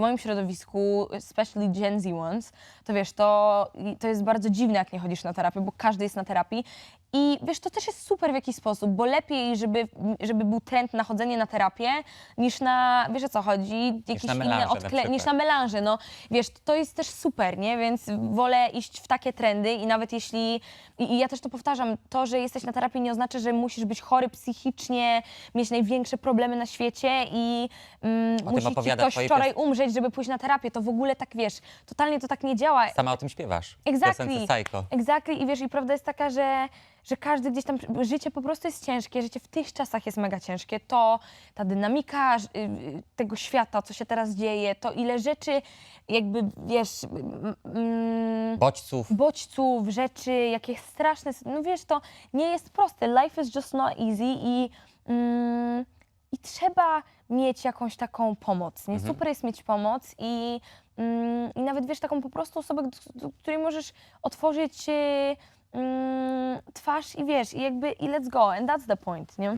moim środowisku, especially Gen Z ones, to wiesz, to, to jest bardzo dziwne, jak nie chodzisz na terapię, bo każdy jest na terapii. I wiesz, to też jest super w jakiś sposób, bo lepiej, żeby, żeby był trend na chodzenie na terapię, niż na, wiesz o co chodzi, jakieś na inne melanże na odkle- niż na melanże, no. Wiesz, to jest też super, nie? Więc wolę iść w takie trendy i nawet jeśli, i, i ja też to powtarzam, to, że jesteś na terapii nie oznacza, że musisz być chory psychicznie, mieć największe problemy na świecie i mm, musi ci opowiada ktoś twoje wczoraj umrzeć, żeby pójść na terapię. To w ogóle tak, wiesz, totalnie to tak nie działa. Sama o tym śpiewasz. Exactly. Exactly. I wiesz, i prawda jest taka, że, że każdy gdzieś tam, życie po prostu jest ciężkie, życie w tych czasach jest mega ciężkie. To ta dynamika y, y, tego świata, co się teraz dzieje, to ile rzeczy jakby, wiesz, mm, Bodźców. bodźców, rzeczy, jakie straszne, no wiesz, to nie jest proste. Life is just not easy i, mm, i trzeba mieć jakąś taką pomoc, nie? Super jest mieć pomoc i, mm, i nawet, wiesz, taką po prostu osobę, do, do której możesz otworzyć y, mm, twarz i wiesz, i jakby, i let's go, and that's the point, nie?